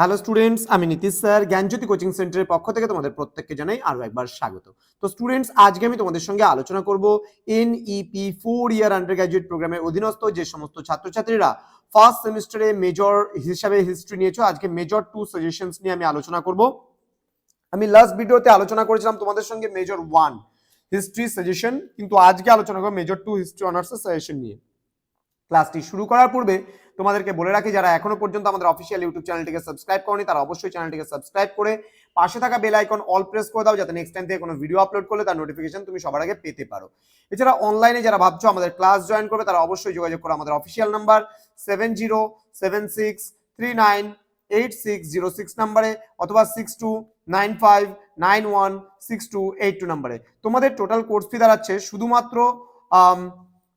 Hello students আমি Nitish sir, Gyanjyoti coaching সেন্টারের পক্ষ থেকে তোমাদের প্রত্যেককে জানাই আরও একবার স্বাগত। তো স্টুডেন্টস আজকে আমি তোমাদের সঙ্গে আলোচনা করব NEP four year undergraduate প্রোগ্রামের অধীনস্থ যে সমস্ত ছাত্রছাত্রীরা ফার্স্ট সেমিস্টারে মেজর হিসাবে হিস্ট্রি নিয়েছো, আজকে মেজর টু সাজেশনস নিয়ে আমি আলোচনা করব। আমি লাস্ট ভিডিওতে আলোচনা করেছিলাম তোমাদের সঙ্গে মেজর ওয়ান হিস্ট্রি সাজেশন কিন্তু আজকে আলোচনা করব মেজর টু হিস্ট্রি অনার্সের সাজেশন নিয়ে। ক্লাসটি শুরু করার পূর্বে তোমাদেরকে বলে রাখি, যারা এখনও পর্যন্ত আমাদের অফিসিয়াল ইউটিউব চ্যানেলটিকে সাবস্ক্রাইব করনি, তারা অবশ্যই চ্যানেলটিকে সাবস্ক্রাইব করে পাশে থাকা বেল আইকন অল প্রেস করে দাও, যাতে নেক্সট টাইম থেকে কোনো ভিডিও আপলোড করলে তার নোটিফিকেশন তুমি সবার আগে পেতে পারো। এছাড়া অনলাইনে যারা ভাবছ আমাদের ক্লাস জয়েন করবে, তারা অবশ্যই যোগাযোগ করো আমাদের official number seven zero seven six three nine eight six zero six নাম্বারে অথবা six two nine five nine one six two eight two নাম্বারে তোমাদের টোটাল কোর্স ফি দাঁড়াচ্ছে শুধুমাত্র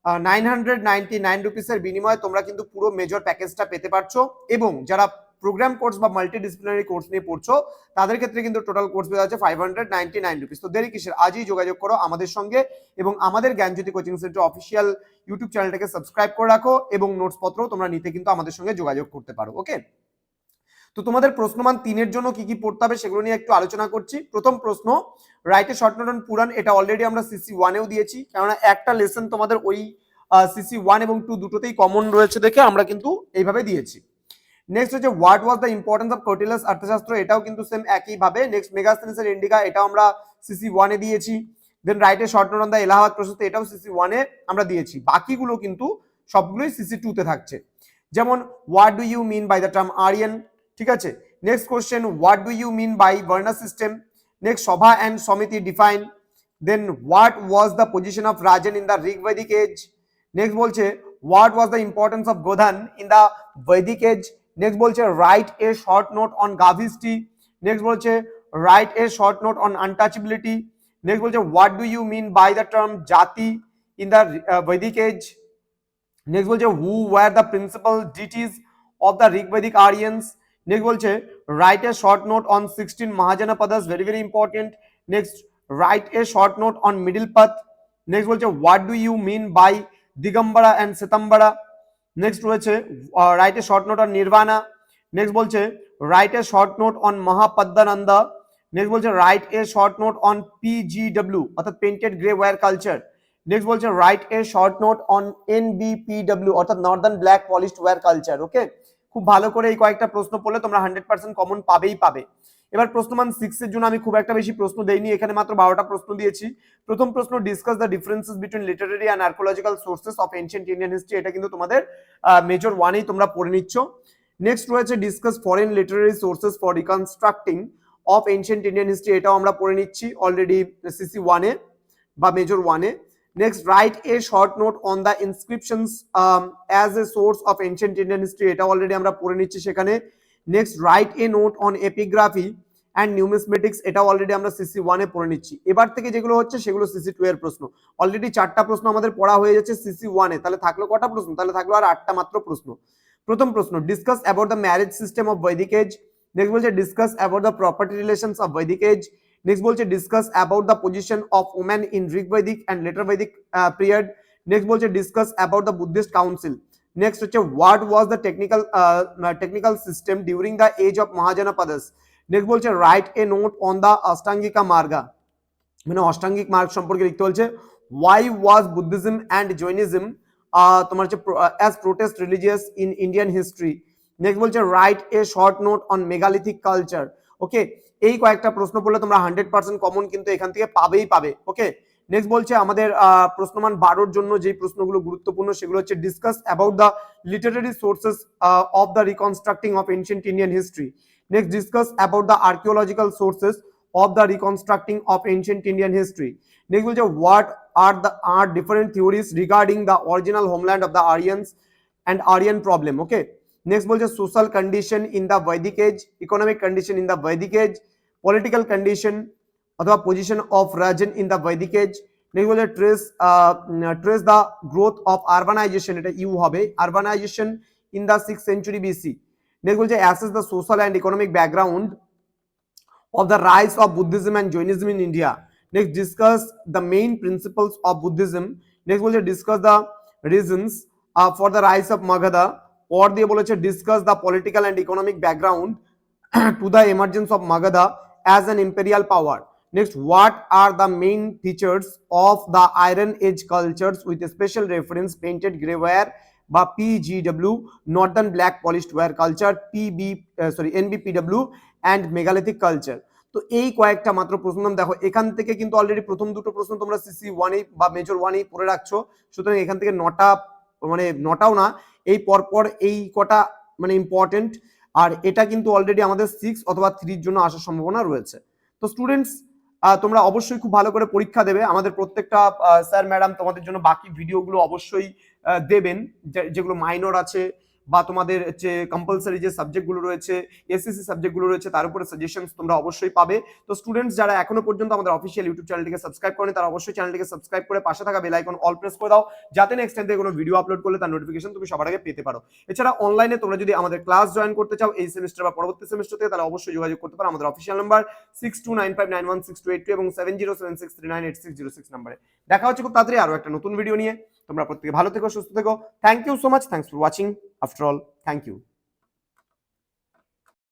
নাইন হান্ড্রেড নাইনটি নাইন রুপিসের বিনিময়ে তোমরা কিন্তু পুরো মেজর প্যাকেজটা পেতে পারছ। এবং যারা প্রোগ্রাম কোর্স বা মাল্টি ডিসিপ্লিনারি কোর্স নিয়ে পড়ছো, তাদের ক্ষেত্রে কিন্তু টোটাল কোর্স ফি আছে five hundred ninety nine rupees তো দেরি কিসের? আজই যোগাযোগ করো আমাদের সঙ্গে এবং আমাদের Gyanjyoti coaching centre official YouTube চ্যানেলটাকে সাবস্ক্রাইব করে রাখো এবং নোটস পত্র তোমরা নিতে কিন্তু আমাদের সঙ্গে যোগাযোগ করতে পারো ওকে তো তোমাদের প্রশ্নমান তিনের জন্য কি কি পড়তে হবে সেগুলো নিয়ে একটু আলোচনা করছি। প্রথম প্রশ্ন write a short note on Purana এটা অলরেডি আমরা সিসি ওয়ানেও দিয়েছি। কেননা একটা লেসন তোমাদের ওই সিসি ওয়ান এবং টু দুটোতেই কমন রয়েছে দেখে আমরা কিন্তু এইভাবে দিয়েছি। নেক্সট হচ্ছে what was the importance of Kautilya's Arthashastra এটাও কিন্তু সেম একইভাবে। নেক্সট মেগাস্টেনিসের ইন্ডিকা এটাও আমরা সিসি ওয়ানে দিয়েছি। দেন রাইটে short note on the Allahabad Prashasti এটাও সিসি ওয়ানে আমরা দিয়েছি। বাকিগুলো কিন্তু সবগুলোই সিসি টুতে থাকছে। যেমন what do you mean by the term Aryan ঠিক আছে? Next question what do you mean by varna system next sabha and samiti define then what was the position of rajan in the Rig Vedic age next বলছে what was the importance of godhan in the Vedic age next বলছে write a short note on gavishti next বলছে write a short note on untouchability next বলছে what do you mean by the term jati in the Vedic age next বলছে who were the principal deities of the Rig Vedic Aryans next বলছে write a short note on sixteen Mahajanapadas very very important next write a short note on middle path next বলছে what do you mean by Digambara and Svetambara next রয়েছে write a short note on nirvana next বলছে write a short note on Mahapadmananda next বলছে write a short note on PGW অর্থাৎ painted grey ware culture next বলছে write a short note on NBPW অর্থাৎ northern black polished ware culture okay খুব ভালো করে এই কয়েকটা প্রশ্ন পড়লে তোমরা হান্ড্রেড পার্সেন্ট কমন পাবেই পাবে। এবার প্রশ্নমান সিক্স এর জন্য আমি খুব একটা বেশি প্রশ্ন দেইনি, এখানে মাত্র বারোটা প্রশ্ন দিয়েছি। প্রথম প্রশ্ন discuss the differences between literary and archaeological sources of ancient Indian history এটা কিন্তু তোমাদের মেজর ওয়ানেই তোমরা পড়ে নিচ্ছ। নেক্সট রয়েছে discuss foreign literary sources for reconstructing of ancient Indian history এটাও আমরা পড়ে নিচ্ছি অলরেডি সিসি ওয়ানে বা মেজর ওয়ানে next write a short note on the inscriptions as a source of ancient Indian history এটা অলরেডি আমরা পড়ে নিচ্ছি সেখানে। Next write a note on epigraphy and numismatics এটা অলরেডি আমরা সিসি ওয়ানে পড়ে নিচ্ছি। এবার থেকে যেগুলো হচ্ছে, সেগুলো সিসি টু এর প্রশ্ন। অলরেডি চারটা প্রশ্ন আমাদের পড়া হয়ে যাচ্ছে সিসি ওয়ানে তাহলে থাকল কটা প্রশ্ন? তাহলে থাকল আর আটটা মাত্র প্রশ্ন। প্রথম প্রশ্ন discuss about the marriage system of Vedic age next বলছে discuss about the property relations of Vedic age next বলছে discuss about the position of woman in Rig Vedic and later Vedic period next বলছে discuss about the Buddhist council next হচ্ছে what was the technical technical system during the age of Mahajanapadas next বলছে write a note on the Ashtangika Marga মানে অষ্টাঙ্গিক মার্গ সম্পর্কে লিখতে বলছে why was Buddhism and Jainism তোমার হচ্ছে as protest religious in Indian history next বলছে write a short note on megalithic culture okay এই কয়েকটা প্রশ্ন পড়লে তোমরা হান্ড্রেড পার্সেন্ট কমন কিন্তু এখান থেকে পাবেই পাবে ওকে নেক্সট বলছে আমাদের প্রশ্নমান বারোর জন্য যে প্রশ্নগুলো গুরুত্বপূর্ণ সেগুলো হচ্ছে discuss about the literary sources of the reconstructing of ancient Indian history next discuss about the archaeological sources of the reconstructing of ancient Indian history next বলছে what are the are different theories regarding the original homeland of the Aryans and Aryan problem okay next বলছে social condition in the Vedic age economic condition in the Vedic age political condition অথবা position of rajan in the Vedic age next বলছে trace trace the growth of urbanization এটা ইউ হবে urbanization in the six century BC next বলছে assess the social and economic background of the rise of Buddhism and Jainism in India. Next, discuss the main principles of Buddhism. Next, বলছে the reasons uh, for the rise of Magadha. or দিয়ে বলেছে discuss the political and economic background to the emergence of Magadha as an imperial power. Next, what are the main features of the Iron Age cultures with a special reference painted grey ware বা PGW, Northern Black Polished Ware Culture, PB, uh, sorry, NBPW and Megalithic Culture. তো এই কয়েকটা মাত্র প্রশ্ন দেখো এখান থেকে কিন্তু অলরেডি প্রথম দুটো প্রশ্ন তোমরা সিসি ওয়ানে বা মেজর ওয়ানেই পড়ে রাখছো সুতরাং এখান থেকে নটা মানে নটাও না এই পরপর এই কটা মানে ইম্পর্টেন্ট আর এটা কিন্তু অলরেডি আমাদের সিক্স অথবা থ্রির জন্য আসার সম্ভাবনা রয়েছে। তো স্টুডেন্টস তোমরা অবশ্যই খুব ভালো করে পরীক্ষা দেবে। আমাদের প্রত্যেকটা স্যার ম্যাডাম তোমাদের জন্য বাকি ভিডিওগুলো অবশ্যই দেবেন। যেগুলো মাইনর আছে বা তোমাদের যে কম্পালসারি যে সাবজেক্টগুলো রয়েছে এসএসসি সাবজেক্টগুলো রয়েছে, তার উপরে সাজেশনস তোমরা অবশ্যই পাবে। তো স্টুডেন্টস যারা এখনও পর্যন্ত আমাদের অফিসিয়াল ইউটিউব চ্যানেলটিকে সাবস্ক্রাইব করেনি, তারা অবশ্যই চ্যানেলটিকে সাবস্ক্রাইব করে পাশে থাকা বেল আইকন অল প্রেস করে দাও, যাতে নেক্সট টাইম থেকে কোনো ভিডিও আপলোড করলে তার নোটিফিকেশন তুমি সবার আগে পেতে পারো। এছাড়া অনলাইনে তোমরা যদি আমাদের ক্লাস জয়েন করতে চাও, এই সেমিস্টার বা পরবর্তী সেমিস্টার থেকে, তাহলে অবশ্যই যোগাযোগ করতে পারো। আমাদের official number six two nine five nine one six two eight two এবং seven zero seven six three nine eight six zero six নাম্বারে দেখা হচ্ছে খুব তাড়াতাড়ি আরও একটা নতুন ভিডিও নিয়ে। তোমরা প্রত্যেকে ভালো থেকো, সুস্থ থেকো। Thank you so much thanks for watching after all thank you